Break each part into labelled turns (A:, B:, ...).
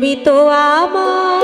A: তুমি তো আমার।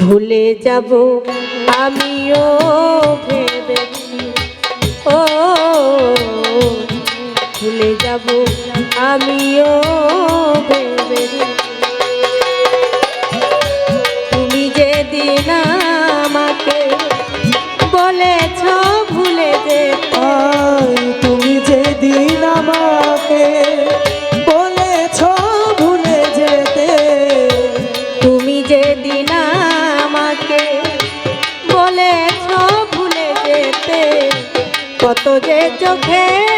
A: ভুলে যাব আমিও ভেবেছি ও ভুলে যাব আমিও তুমি যেদিন আমাকে বলেছ ভুলে যেতে
B: তুমি যেদিন আমাকে বলেছ ভুলে যেতে।
A: তুমি যেদিন আমাকে বলেছ ভুলে যেতে। কত যে চোখের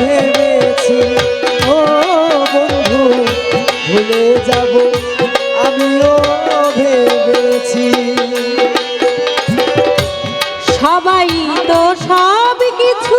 A: ভেবেছি।
B: ও বন্ধু ভুলে যাব আমিও ভেবেছি।
A: সবাই তো সব কিছু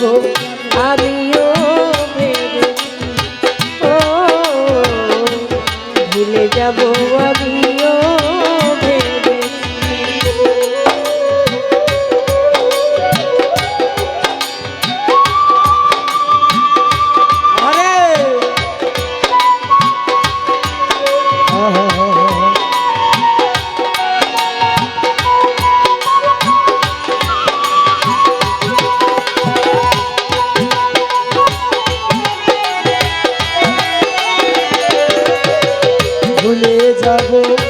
B: গো আমিও ভেবে ও ভুলে যাব
A: যাবো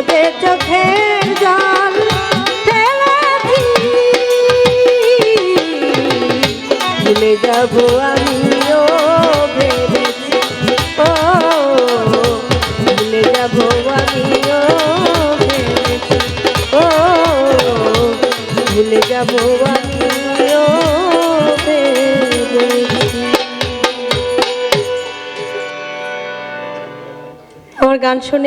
B: তোদের চোখের জল ভুলে যাব আমিও ভেবেছি ও আমার গান শুনে